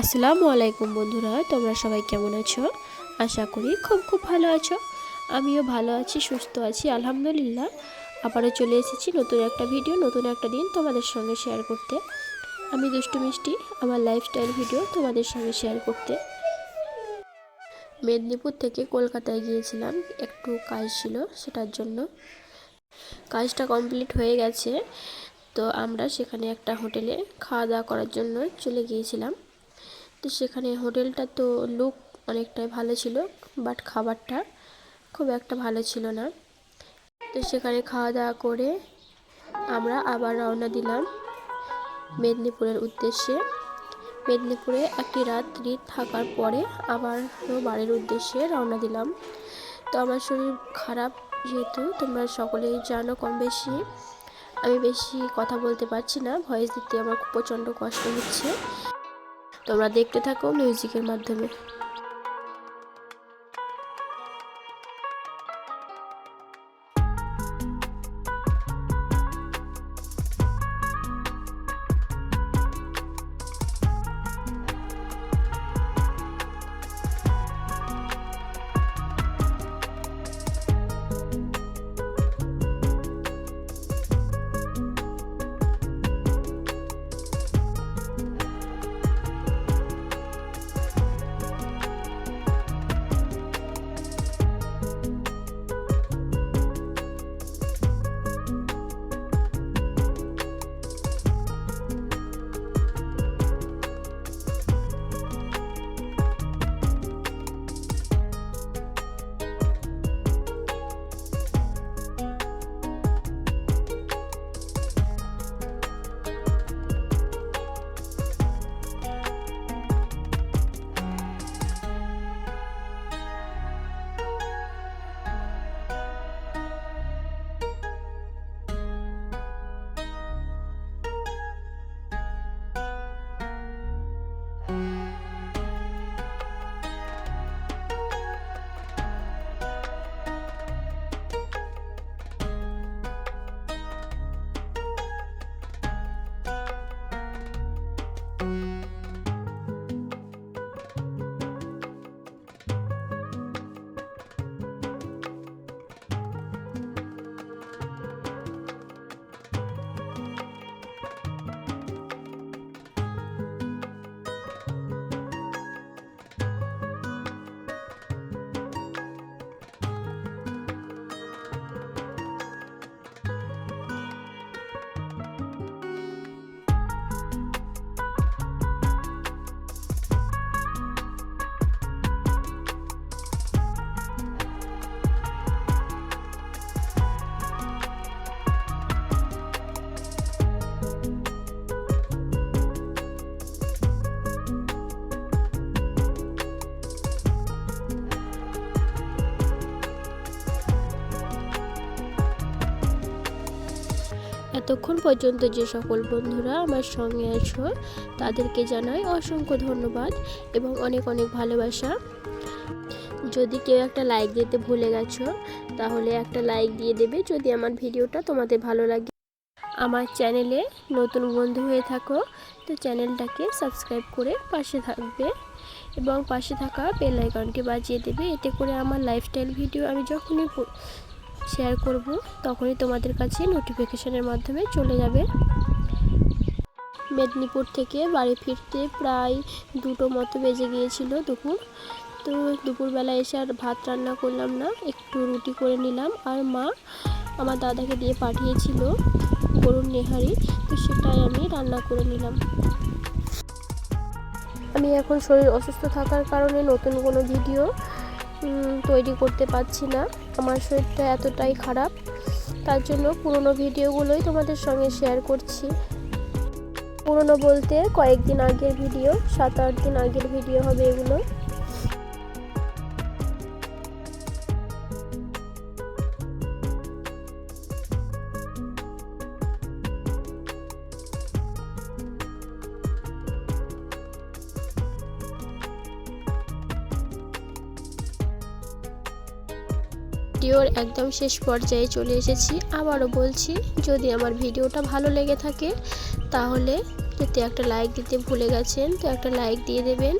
আসসালামু আলাইকুম বন্ধুরা, তোমরা সবাই কেমন আছো? আশা করি খুব খুব ভালো আছো। আমিও ভালো আছি, সুস্থ আছি, আলহামদুলিল্লাহ। আবারও চলে এসেছি নতুন একটা ভিডিও, নতুন একটা দিন তোমাদের সঙ্গে শেয়ার করতে। আমি দুষ্টু মিষ্টি, আমার লাইফস্টাইল ভিডিও তোমাদের সঙ্গে শেয়ার করতে। মেদিনীপুর থেকে কলকাতায় গিয়েছিলাম, একটু কাজ ছিল সেটার জন্য। কাজটা কমপ্লিট হয়ে গেছে, তো আমরা সেখানে একটা হোটেলে খাওয়া দাওয়া করার জন্য চলে গিয়েছিলাম। তো সেখানে হোটেলটা তো লুক অনেকটাই ভালো ছিল বাট খাবারটা খুব একটা ভালো ছিল না। তো সেখানে খাওয়া দাওয়া করে আমরা আবার রওনা দিলাম মেদিনীপুরের উদ্দেশ্যে। মেদিনীপুরে একটি রাত্রি থাকার পরে আবার বাড়ির উদ্দেশ্যে রওনা দিলাম। তো আমার শরীর খারাপ যেহেতু, তোমরা সকলেই জানো কম বেশি। আমি বেশি কথা বলতে পারছি না ভয়েস দিতে আমার প্রচণ্ড কষ্ট হচ্ছে। তোমরা দেখতে থাকো মিউজিকের মাধ্যমে। এতক্ষণ পর্যন্ত যে সকল বন্ধুরা আমার সঙ্গে আছো, তাদেরকে জানাই অসংখ্য ধন্যবাদ এবং অনেক অনেক ভালোবাসা। যদি কেউ একটা লাইক দিতে ভুলে গেছো, তাহলে একটা লাইক দিয়ে দেবে যদি আমার ভিডিওটা তোমাদের ভালো লাগে। আমার চ্যানেলে নতুন বন্ধু হয়ে থাকো, তো চ্যানেলটাকে সাবস্ক্রাইব করে পাশে থাকবে এবং পাশে থাকা বেল বাজিয়ে দেবে। এতে করে আমার লাইফস্টাইল ভিডিও আমি যখনই শেয়ার করব, তখনই তোমাদের কাছে নোটিফিকেশনের মাধ্যমে চলে যাবে। মেদিনীপুর থেকে বাড়ি ফিরতে প্রায় দুটো মতো বেজে গিয়েছিল দুপুর। তো দুপুরবেলা এসে আর ভাত রান্না করলাম না, একটু রুটি করে নিলাম। আর মা আমার দাদাকে দিয়ে পাঠিয়েছিল গরুর নেহারি, তো সেটাই আমি রান্না করে নিলাম। আমি এখন শরীর অসুস্থ থাকার কারণে নতুন কোনো ভিডিও তৈরি করতে পারছি না। আমার শরীরটা এতটাই খারাপ, তার জন্য পুরনো ভিডিওগুলোই তোমাদের সঙ্গে শেয়ার করছি। পুরনো বলতে কয়েকদিন আগের ভিডিও, সাত আট দিন আগের ভিডিও হবে এগুলো। ভিডিওর একদম শেষ পর্যায়ে চলে এসেছি। আবারও বলছি, যদি আমার ভিডিওটা ভালো লেগে থাকে, তাহলে যদি একটা লাইক দিতে ভুলে গেছেন তো একটা লাইক দিয়ে দেবেন।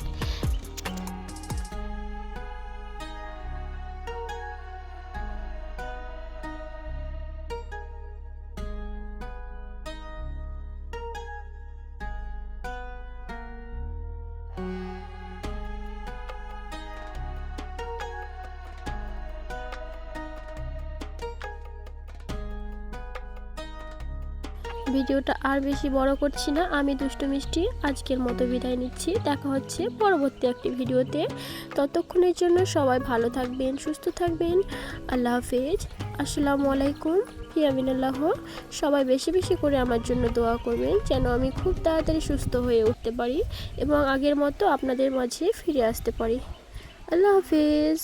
ভিডিওটা আর বেশি বড় করছি না। আমি দুষ্টু মিষ্টি। আজকের মতো বিদায় নিচ্ছি। দেখা হচ্ছে পরবর্তী একটি ভিডিওতে। ততক্ষণের জন্য সবাই ভালো থাকবেন, সুস্থ থাকবেন। আল্লাহ হাফেজ। আসসালামু আলাইকুম। ফিয়ামিনাল্লাহ সবাই বেশি বেশি করে আমার জন্য দোয়া করবেন যেন আমি খুব তাড়াতাড়ি সুস্থ হয়ে উঠতে পারি এবং আগের মতো আপনাদের মাঝে ফিরে আসতে পারি। আল্লাহ হাফেজ।